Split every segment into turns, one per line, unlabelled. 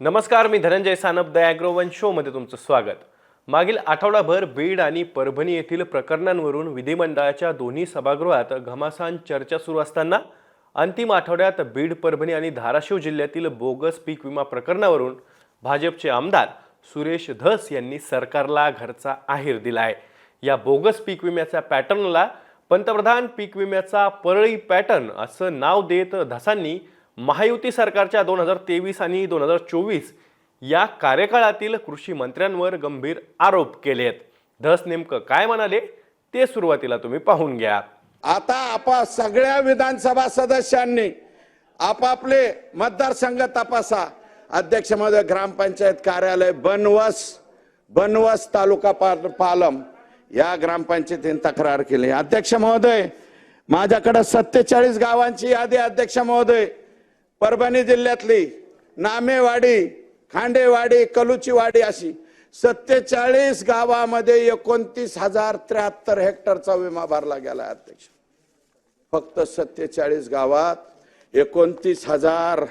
नमस्कार मी धनंजय सानप द ॲग्रोवन शोमध्ये तुमचं स्वागत. मागील आठवडाभर बीड आणि परभणी येथील प्रकरणांवरून विधिमंडळाच्या दोन्ही सभागृहात घमासान चर्चा सुरू असताना अंतिम आठवड्यात बीड परभणी आणि धाराशिव जिल्ह्यातील बोगस पीक विमा प्रकरणावरून भाजपचे आमदार सुरेश धस यांनी सरकारला घरचा आहेर दिला आहे या बोगस पीक विम्याच्या पॅटर्नला पंतप्रधान पीक विम्याचा परळी पॅटर्न असं नाव देत धसांनी महायुती सरकारच्या दोन हजार तेवीस आणि दोन हजार चोवीस या कार्यकाळातील कृषी मंत्र्यांवर गंभीर आरोप केले आहेत धस नेमकं काय म्हणाले ते सुरुवातीला तुम्ही पाहून घ्या.
आता आपा सगळ्या विधानसभा सदस्यांनी आपापले मतदारसंघ तपासा. अध्यक्ष महोदय ग्रामपंचायत कार्यालय बनवस बनवस तालुका पालम या ग्रामपंचायतीने तक्रार केली. अध्यक्ष महोदय माझ्याकडे सत्तेचाळीस गावांची यादी अध्यक्ष महोदय. परभणी जिल्ह्यातली नामेवाडी खांडेवाडी कलुचीवाडी अशी सत्तेचाळीस गावामध्ये एकोणतीस हजार त्र्याहत्तर हेक्टरचा विमा भरला गेला अध्यक्ष. फक्त सत्तेचाळीस गावात एकोणतीस हजार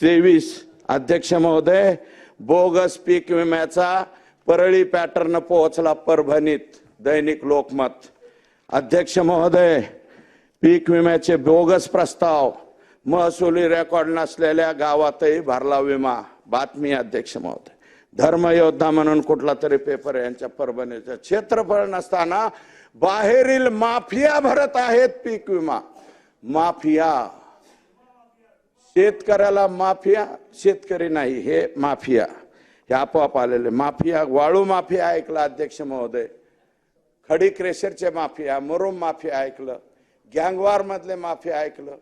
तेवीस अध्यक्ष महोदय बोगस पीक विम्याचा परळी पॅटर्न पोहोचला परभणीत दैनिक लोकमत. अध्यक्ष महोदय पीक विम्याचे बोगस प्रस्ताव महसुली रेकॉर्ड नसलेल्या गावातही भरला विमा. बातमी अध्यक्ष महोदय. धर्मयोद्धा म्हणून कुठला तरी पेपर यांच्या परभणीचं क्षेत्रफळ नसताना बाहेरील माफिया भरत आहेत पीक विमा. माफिया. शेतकऱ्याला माफिया शेतकरी नाही हे माफिया. हे आपोआप आलेले माफिया वाळू माफिया ऐकलं अध्यक्ष महोदय. खडी क्रेशरचे माफिया मुरुम माफिया ऐकलं. गँगवार मधले माफिया ऐकलं.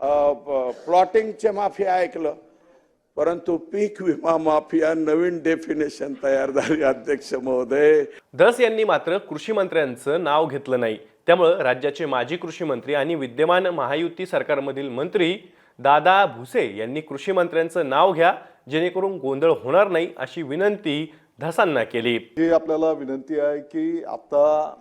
प्लॉटिंगचे माफिया ऐकलं परंतु पीक विमा माफिया नवीन डेफिनेशन तयार झाली अध्यक्ष महोदय.
धस यांनी मात्र कृषी मंत्र्यांचं नाव घेतलं नाही. त्यामुळं राज्याचे माजी कृषी मंत्री आणि विद्यमान महायुती सरकारमधील मंत्री दादा भुसे यांनी कृषी मंत्र्यांचं नाव घ्या जेणेकरून गोंधळ होणार नाही अशी विनंती धसांना केली.
ही आपल्याला विनंती आहे की आता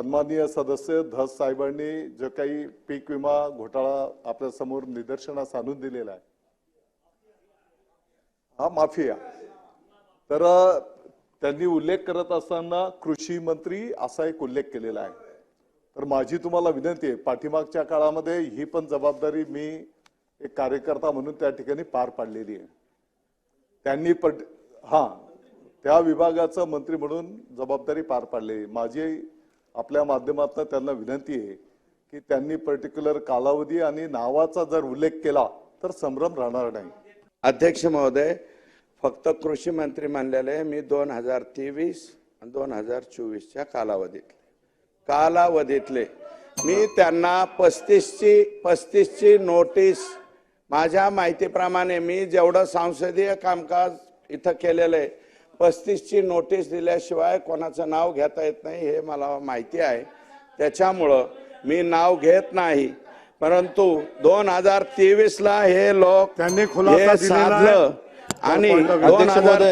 सन्माननीय सदस्य धस साहेबांनी जे काही पीक विमा घोटाळा आपल्यासमोर निदर्शनास आणून दिलेला आहे हा माफिया. तर त्यांनी उल्लेख करत असताना कृषी मंत्री असा एक उल्लेख केलेला आहे. तर माझी तुम्हाला विनंती आहे पाठीमागच्या काळामध्ये ही पण जबाबदारी मी एक कार्यकर्ता म्हणून त्या ठिकाणी पार पाडलेली आहे. त्यांनी पट हा त्या विभागाचं मंत्री म्हणून जबाबदारी पार पाडली माझी आपल्या माध्यमातून त्यांना विनंती आहे की त्यांनी पर्टिक्युलर कालावधी आणि नावाचा जर उल्लेख केला तर संभ्रम राहणार नाही.
अध्यक्ष महोदय फक्त कृषी मंत्री मानलेले मी दोन हजार तेवीस आणि दोन हजार चोवीसच्या कालावधीतले. कालावधीतले. मी त्यांना पस्तीसची पस्तीसची नोटीस माझ्या माहितीप्रमाणे मी जेवढं संसदीय कामकाज इथं केलेलं आहे पस्तीसची नोटीस दिल्याशिवाय कोणाचं नाव घेता येत नाही हे मला माहिती आहे. त्याच्यामुळं मी नाव घेत नाही. परंतु दोन हजार तेवीस ला हे लोक
त्यांनी खुलासा.
साधलं. आणि दोन हजार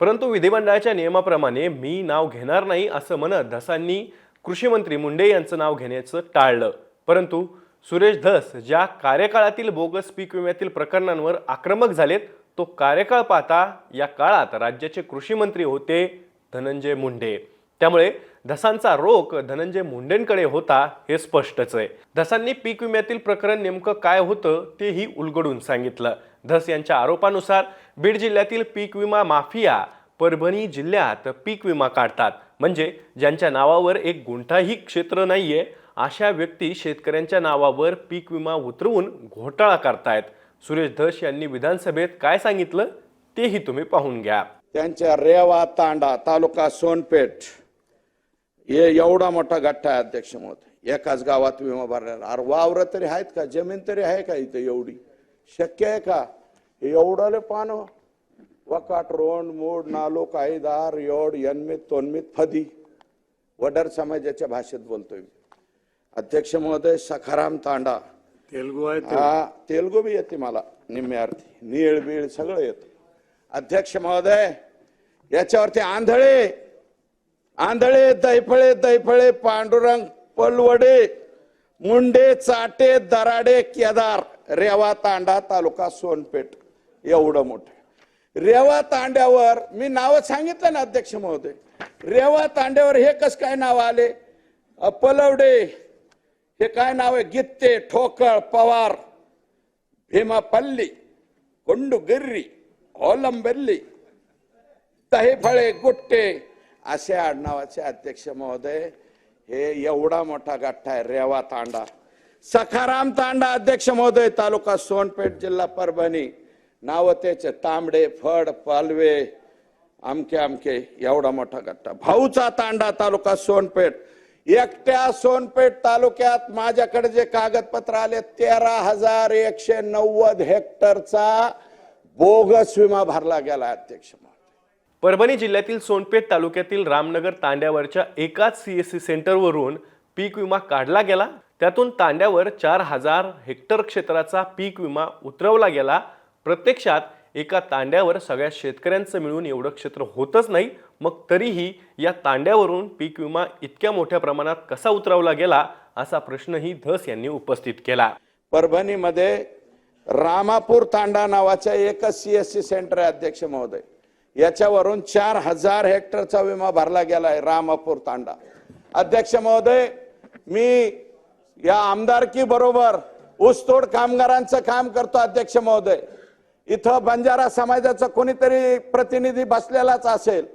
परंतु विधिमंडळाच्या नियमाप्रमाणे मी नाव घेणार नाही असं म्हणत धसांनी कृषी मंत्री मुंडे यांचं नाव घेण्याचं टाळलं. परंतु सुरेश धस ज्या कार्यकाळातील बोगस पीक विम्यातील प्रकरणांवर आक्रमक झालेत तो कार्यकाळ पाहता या काळात राज्याचे कृषी मंत्री होते धनंजय मुंडे. त्यामुळे धसांचा रोख धनंजय मुंडेंकडे होता हे स्पष्टच आहे. धसांनी पीक विम्यातील प्रकरण नेमकं काय होतं तेही उलगडून सांगितलं. धस यांच्या आरोपानुसार बीड जिल्ह्यातील पीक विमा माफिया परभणी जिल्ह्यात पीक विमा काढतात. म्हणजे ज्यांच्या नावावर एक गुंठाही क्षेत्र नाहीये अशा व्यक्ती शेतकऱ्यांच्या नावावर पीक विमा उतरवून घोटाळा करतायत. सुरेश धस यांनी विधानसभेत काय सांगितलं तेही तुम्ही पाहून घ्या.
त्यांच्या रेवा तांडा तालुका सोनपेठ हे एवढा मोठा गठ्ठा आहे अध्यक्ष महोदय. एकाच गावात विमा भरणार अरे वावर तरी आहेत का? जमीन तरी आहे का इथं एवढी? शक्य आहे का? एवढाले एवढं वकाट रोंड मूड नालो काहीदार योड यन्मित तोनमित फदी. वडर समाजाच्या भाषेत बोलतोय अध्यक्ष महोदय सखाराम तांडा.
तेलगू आहे
हा तेलगू बी येते मला निम्म्या अर्थी. नीळ बीळ सगळं येतं. अध्यक्ष महोदय याच्यावरती आंधळे. आंधळे दैफळे दैफळे पांडुरंग पलवडे मुंडे चाटे दराडे केदार. रेवा तांडा तालुका सोनपेठ. एवढं मोठं. रेवा तांड्यावर मी नावं सांगितलं ना अध्यक्ष महोदय. रेवा तांड्यावर हे कस काय नाव आले? पलवडे. हे काय नाव आहे? गित्ते ठोकळ पवार भीमापल्ली कोंडुगिर्री ओलंबेल्ली फळे गुट्टे असे आडनावाचे अध्यक्ष महोदय. हे एवढा मोठा गठ्ठा आहे रेवा तांडा. सखाराम तांडा अध्यक्ष महोदय तालुका सोनपेठ जिल्हा परभणी. नाव त्याचे तांबडे फड पालवे अमके अमके एवढा मोठा गट्टा भाऊचा तांडा तालुका सोनपेठ. एकट्या सोनपेठ तालुक्यात माझ्याकडे जे कागदपत्र आले तेरा हजार एकशे नव्वद हेक्टरचा बोगस विमा भरला गेला अध्यक्ष
परभणी जिल्ह्यातील सोनपेठ तालुक्यातील रामनगर तांड्यावरच्या एकाच सीएससी सेंटरवरून पीक विमा काढला गेला. त्यातून तांड्यावर चार हजार हेक्टर क्षेत्राचा पीक विमा उतरवला गेला. प्रत्यक्षात एका तांड्यावर सगळ्या शेतकऱ्यांचं मिळून एवढं क्षेत्र होतच नाही मग तरीही या तांड्यावरून पीक विमा इतक्या मोठ्या प्रमाणात कसा उतरवला गेला असा प्रश्नही धस यांनी उपस्थित केला.
परभणीमध्ये रामापूर तांडा नावाच्या एकच सीएससी सेंटर आहे अध्यक्ष महोदय. याच्यावरून चार हजार हेक्टरचा विमा भरला गेलाय रामापूर तांडा. अध्यक्ष महोदय मी या आमदारकी बरोबर ऊसतोड कामगारांचं काम करतो अध्यक्ष महोदय. इथं बंजारा समाजाचा कोणीतरी प्रतिनिधी बसलेलाच असेल.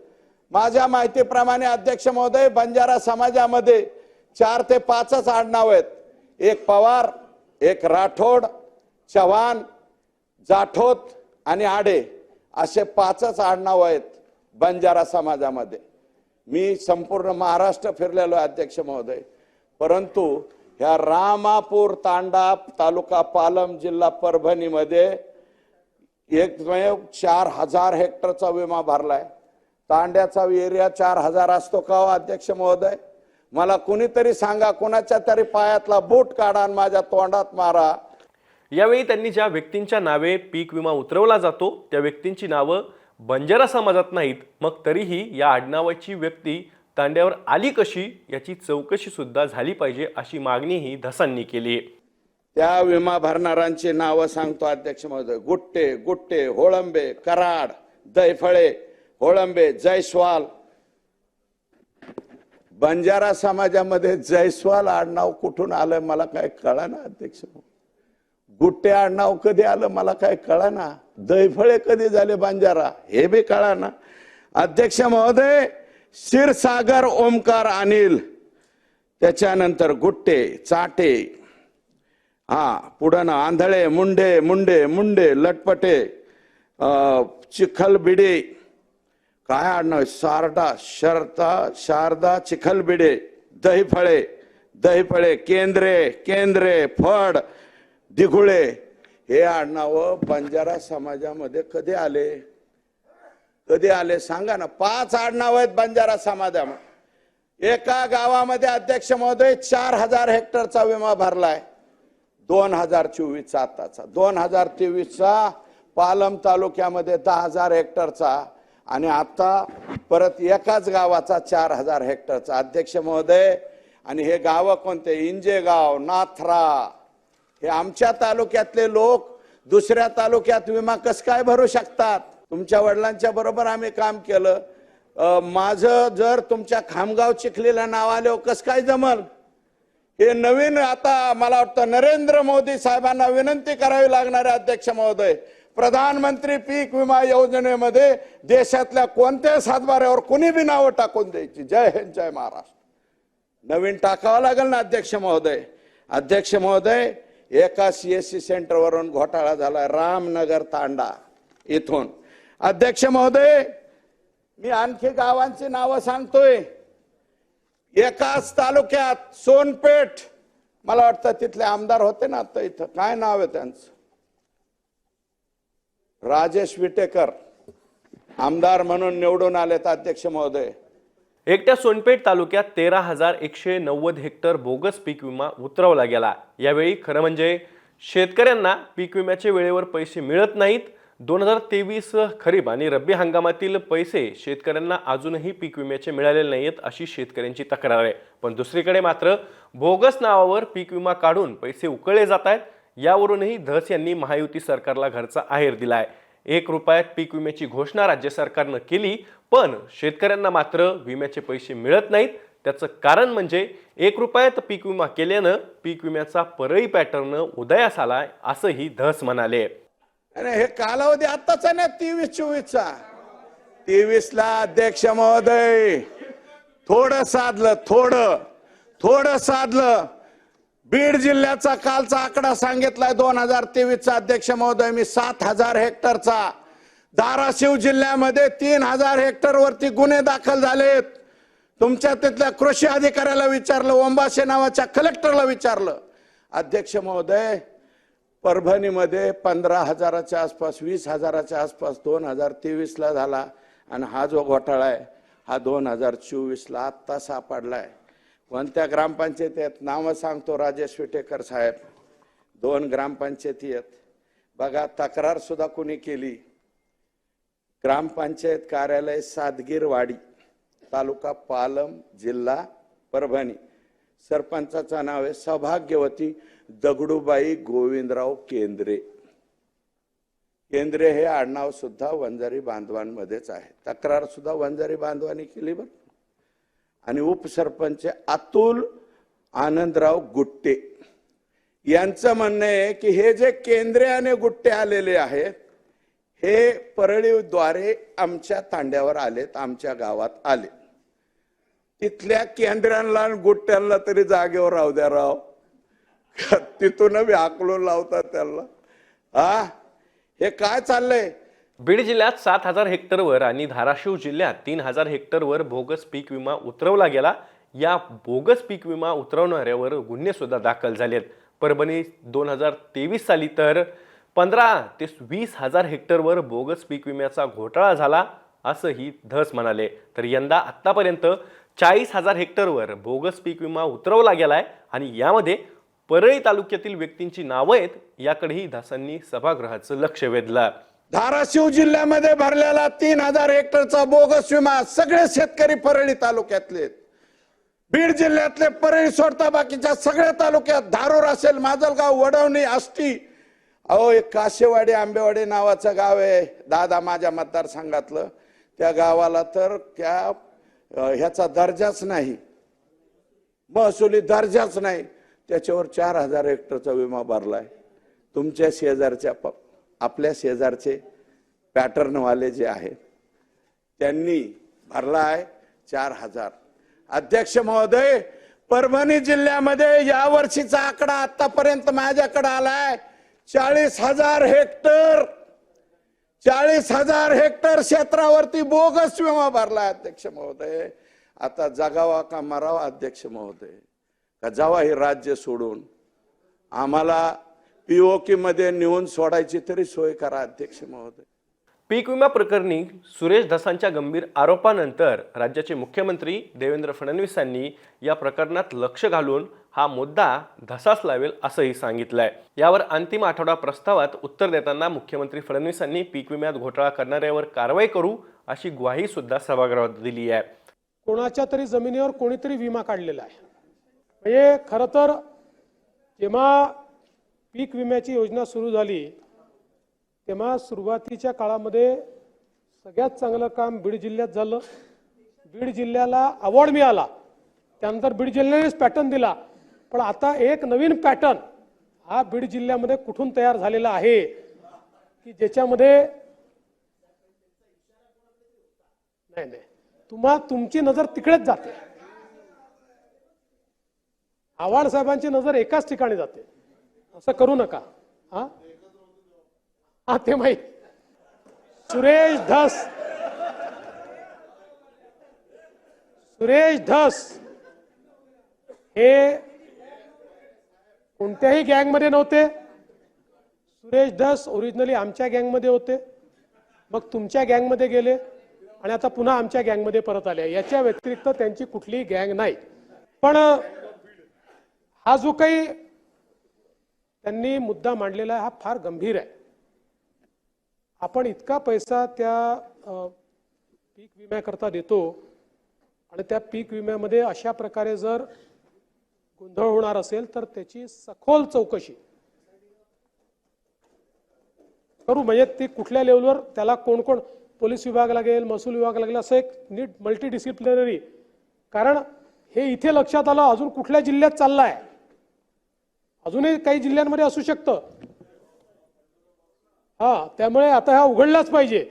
माझ्या माहितीप्रमाणे अध्यक्ष महोदय बंजारा समाजामध्ये चार ते पाचच आडनाव आहेत. एक पवार एक राठोड चव्हाण जाठोत आणि आडे असे पाचच आडनाव आहेत बंजारा समाजामध्ये. मी संपूर्ण महाराष्ट्र फिरलेलो आहे, अध्यक्ष महोदय. परंतु ह्या रामापूर तांडा तालुका पालम जिल्हा परभणीमध्ये एकमेव चार हजार हेक्टरचा विमा भरलाय. तांड्याचा एरिया चार हजार असतो का हो अध्यक्ष महोदय? मला कुणीतरी सांगा कुणाच्या तरी पायातला बूट काढा आणि माझ्या तोंडात मारा.
यावेळी त्यांनी ज्या व्यक्तींच्या नावे पीक विमा उतरवला जातो त्या व्यक्तींची नावं बंजारा समाजात नाहीत मग तरीही या आडनावाची व्यक्ती तांड्यावर आली कशी याची चौकशी सुद्धा झाली पाहिजे अशी मागणीही धसांनी केली आहे.
त्या विमा भरणाऱ्यांची नावं सांगतो अध्यक्ष महोदय. गुट्टे गुट्टे होळंबे कराड दैफळे होळंबे जयस्वाल बंजारा समाजामध्ये जयस्वाल आडनाव कुठून आलं मला काय कळा ना अध्यक्ष? गुट्टे आडनाव कधी आलं मला काय कळा ना दैफळे कधी झाले बंजारा? हे बी कळा ना अध्यक्ष महोदय क्षीरसागर ओमकार अनिल. त्याच्यानंतर गुट्टे चाटे हा पुढं ना आंधळे मुंडे मुंडे मुंडे लटपटे अं, चिखलबिडे काय आडनाव आहे? सारडा शरता शारदा चिखलबिडे दहीफळे दहीफळे केंद्रे केंद्रे फड दिघुळे हे आडनाव बंजारा समाजामध्ये कधी आले कधी आले सांगा ना पाच आडनाव आहेत बंजारा समाजामध्ये एका गावामध्ये अध्यक्ष महोदय चार हजार हेक्टरचा विमा भरलाय दोन हजार चोवीसचा आताचा. दोन हजार तेवीसचा पालम तालुक्यामध्ये दहा हजार हेक्टरचा आणि आता परत एकाच गावाचा चार हजार हेक्टरचा. अध्यक्ष महोदय आणि हे गावं कोणते? इंजेगाव नाथरा. हे आमच्या तालुक्यातले लोक दुसऱ्या तालुक्यात विमा कस काय भरू शकतात? तुमच्या वडिलांच्या बरोबर आम्ही काम केलं. माझं जर तुमच्या खामगाव चिखलीला नाव आलं कस काय जमल? हे नवीन आता मला वाटतं नरेंद्र मोदी साहेबांना विनंती करावी लागणार आहे अध्यक्ष महोदय प्रधानमंत्री पीक विमा योजनेमध्ये देशातल्या कोणत्याही सातबाऱ्यावर कुणी बी नावं टाकून द्यायची. जय हिंद जय महाराष्ट्र. नवीन टाकावं लागेल ना अध्यक्ष महोदय. अध्यक्ष महोदय एका सी एस सी सेंटरवरून घोटाळा झाला रामनगर तांडा इथून. अध्यक्ष महोदय मी आणखी गावांची नावं सांगतोय. एकाच तालुक्यात सोनपेठ मला वाटतं तिथले आमदार होते ना आता इथं. काय नाव आहे त्यांचं? राजेश विटेकर आमदार म्हणून निवडून आलेत अध्यक्ष महोदय.
एकट्या सोनपेठ तालुक्यात तेरा हजार एकशे नव्वद हेक्टर बोगस पीक विमा उतरवला गेला. यावेळी खरं म्हणजे शेतकऱ्यांना पीक विम्याचे वेळेवर पैसे मिळत नाहीत दोन हजार तेवीस खरीप आणि रब्बी हंगामातील पैसे शेतकऱ्यांना अजूनही पीक विम्याचे मिळालेले नाहीत अशी शेतकऱ्यांची तक्रार आहे. पण दुसरीकडे मात्र बोगस नावावर पीक विमा काढून पैसे उकळले जात आहेत यावरूनही धस यांनी महायुती सरकारला घरचा आहेर दिला आहे. एक रुपयात पीक विम्याची घोषणा राज्य सरकारनं केली पण शेतकऱ्यांना मात्र विम्याचे पैसे मिळत नाहीत. त्याचं कारण म्हणजे एक रुपयात पीक विमा केल्यानं पीक विम्याचा परळी पॅटर्न उदयास आलाय असंही धस म्हणाले.
आणि हे कालावधी आत्ताचा ना तेवीस चोवीसचा. तेवीस ला अध्यक्ष महोदय. थोडं साधलं थोडं थोडं साधलं. बीड जिल्ह्याचा कालचा आकडा सांगितलाय दोन हजार तेवीसचा अध्यक्ष महोदय. मी सात हजार हेक्टरचा. धाराशिव जिल्ह्यामध्ये तीन हजार हेक्टर वरती गुन्हे दाखल झालेत. तुमच्या तिथल्या कृषी अधिकाऱ्याला विचारलं ओंबाशे नावाच्या कलेक्टरला विचारलं. अध्यक्ष महोदय परभणीमध्ये पंधरा हजाराच्या आसपास वीस हजाराच्या आसपास दोन हजार तेवीसला झाला. आणि हा जो घोटाळा आहे हा दोन हजार चोवीसला आत्ता आत्ता सापडलाय. कोणत्या ग्रामपंचायतीत नावं सांगतो राजेश विटेकर साहेब. दोन ग्रामपंचायती आहेत. बघा तक्रार सुद्धा कोणी केली? ग्रामपंचायत कार्यालय सादगीरवाडी तालुका पालम जिल्हा परभणी. सरपंचाचं नाव आहे सौभाग्यवती दगडूबाई गोविंदराव केंद्रे. केंद्रे हे आडनाव सुद्धा वंजारी बांधवांमध्येच आहे. तक्रार सुद्धा वंजारी बांधवांनी केली बरं. आणि उपसरपंच अतुल आनंदराव गुट्टे. यांचं म्हणणं आहे की हे जे केंद्रे आणि गुट्टे आलेले आहेत हे परळीद्वारे आमच्या तांड्यावर आलेत आमच्या गावात आले. तिथल्या केंद्रांना गुट्ट्यांना तरी जागेवर राहू द्या राव. तिथून बी हाकलून लावतात त्यांना. आ? हे काय चाललंय?
बीड जिल्ह्यात सात हजार हेक्टरवर आणि धाराशिव जिल्ह्यात तीन हजार हेक्टरवर बोगस पीक विमा उतरवला गेला. या बोगस पीक विमा उतरवणाऱ्यावर गुन्हे सुद्धा दाखल झालेत. परभणी दोन हजार तेवीस साली तर पंधरा ते वीस हजार हेक्टरवर बोगस पीक विम्याचा घोटाळा झाला असंही धस म्हणाले. तर यंदा आत्तापर्यंत चाळीस हजार हेक्टरवर बोगस पीक विमा उतरवला गेलाय आणि यामध्ये परळी तालुक्यातील व्यक्तींची नावं आहेत याकडेही धासांनी सभागृहाचं लक्ष वेधलं.
धाराशिव जिल्ह्यामध्ये भरलेला तीन हजार हेक्टरचा बोगस विमा सगळे शेतकरी परळी तालुक्यातले बीड जिल्ह्यातले परळी सोडता बाकीच्या सगळ्या तालुक्यात धारूर असेल माजलगाव वडवणी आष्टी. अहो एक काशेवाडी आंबेवाडी नावाचं गाव आहे. दादा माझ्या मतदारसंघातलं. त्या गावाला तर त्या ह्याचा दर्जाच नाही. महसुली दर्जाच नाही. त्याच्यावर चार हजार हेक्टरचा विमा भरलाय. तुमच्या शेजारच्या प- आपल्या शेजारचे पॅटर्नवाले जे आहेत त्यांनी भरला आहे चार हजार. अध्यक्ष महोदय परभणी जिल्ह्यामध्ये या वर्षीचा आकडा आतापर्यंत माझ्याकडे आलाय चाळीस हजार हेक्टर. चाळीस हजार हेक्टर क्षेत्रावरती बोगस विमा भरला अध्यक्ष महोदय. आता जगावा का मरावा अध्यक्ष महोदय. का जावा हे राज्य सोडून. आम्हाला पीओके मध्ये नेऊन सोडायची तरी सोय करा अध्यक्ष महोदय.
पीक विमा प्रकरणी सुरेश धसांच्या गंभीर आरोपानंतर राज्याचे मुख्यमंत्री देवेंद्र फडणवीसांनी या प्रकरणात लक्ष घालून हा मुद्दा धसास लावेल असंही सांगितलंय. यावर अंतिम आठवडा प्रस्तावात उत्तर देताना मुख्यमंत्री फडणवीसांनी पीक विम्यात घोटाळा करणाऱ्यावर कारवाई करू अशी ग्वाही सुद्धा सभागृहात दिली आहे
कोणाच्या तरी जमिनीवर कोणीतरी विमा काढलेला आहे. म्हणजे खरं तर जेव्हा पीक विम्याची योजना सुरू झाली तेव्हा सुरुवातीच्या काळामध्ये सगळ्यात चांगलं काम बीड जिल्ह्यात झालं. बीड जिल्ह्याला अवॉर्ड मिळाला. त्यानंतर बीड जिल्ह्यानेच पॅटर्न दिला. पण आता एक नवीन पॅटर्न हा बीड जिल्ह्यामध्ये कुठून तयार झालेला आहे की ज्याच्यामध्ये नाही नाही. तुम्हा तुमची नजर तिकडेच जाते. आव्हाड साहेबांची नजर एकाच ठिकाणी जाते. असं करू नका. हा? हा ते माहीत. सुरेश धस. सुरेश धस. हे कोणत्याही गँगमध्ये नव्हते. सुरेश धस ओरिजिनली आमच्या गँगमध्ये होते. मग तुमच्या गँगमध्ये गेले आणि आता पुन्हा आमच्या गँगमध्ये परत आले. याच्या व्यतिरिक्त त्यांची कुठलीही गँग नाही. पण हा जो काही त्यांनी मुद्दा मांडलेला आहे हा फार गंभीर आहे. आपण इतका पैसा त्या पीक विम्याकरता देतो आणि त्या पीक विम्यामध्ये अशा प्रकारे जर गोंधळ होणार असेल तर त्याची सखोल चौकशी करू. म्हणजे ती कुठल्या लेवलवर त्याला कोण कोण पोलीस विभाग लागेल महसूल विभाग लागेल असं एक नीट मल्टी डिसिप्लिनरी कारण हे इथे लक्षात आलं अजून कुठल्या जिल्ह्यात चाललाय? अजूनही काही जिल्ह्यांमध्ये असू शकतं. हा त्यामुळे आता हा उघडलाच पाहिजे.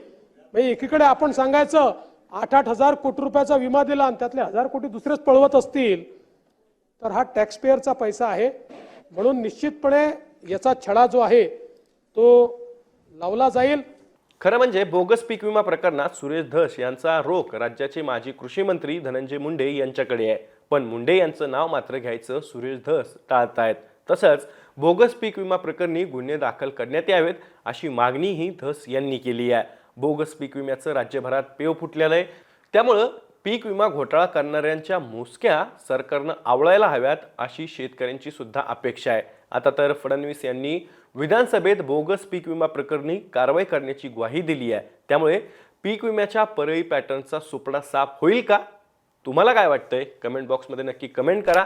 म्हणजे एकीकडे आपण सांगायचं आठ आठ हजार कोटी रुपयाचा विमा दिला आणि त्यातले हजार कोटी दुसरेच पळवत असतील तर हा टॅक्सपेअरचा पैसा आहे. म्हणून निश्चितपणे याचा छडा जो आहे तो लावला जाईल.
खरं म्हणजे बोगस पीक विमा प्रकरणात सुरेश धस यांचा रोख राज्याचे माजी कृषी मंत्री धनंजय मुंडे यांच्याकडे आहे. पण मुंडे यांचं नाव मात्र घ्यायचं सुरेश धस टाळतायत. तसंच बोगस पीक विमा प्रकरणी गुन्हे दाखल करण्यात यावेत अशी मागणीही धस यांनी केली आहे. बोगस पीक विम्याचं राज्यभरात पेव फुटलेलं आहे. त्यामुळं पीक विमा घोटाळा करणाऱ्यांच्या मुसक्या सरकारनं आवळायला हव्यात अशी शेतकऱ्यांची सुद्धा अपेक्षा आहे. आता तर फडणवीस यांनी विधानसभेत बोगस पीक विमा प्रकरणी कारवाई करण्याची ग्वाही दिली आहे. त्यामुळे पीक विम्याच्या परळी पॅटर्नचा सुपडा साफ होईल का? तुम्हाला काय वाटतंय? कमेंट बॉक्समध्ये नक्की कमेंट करा.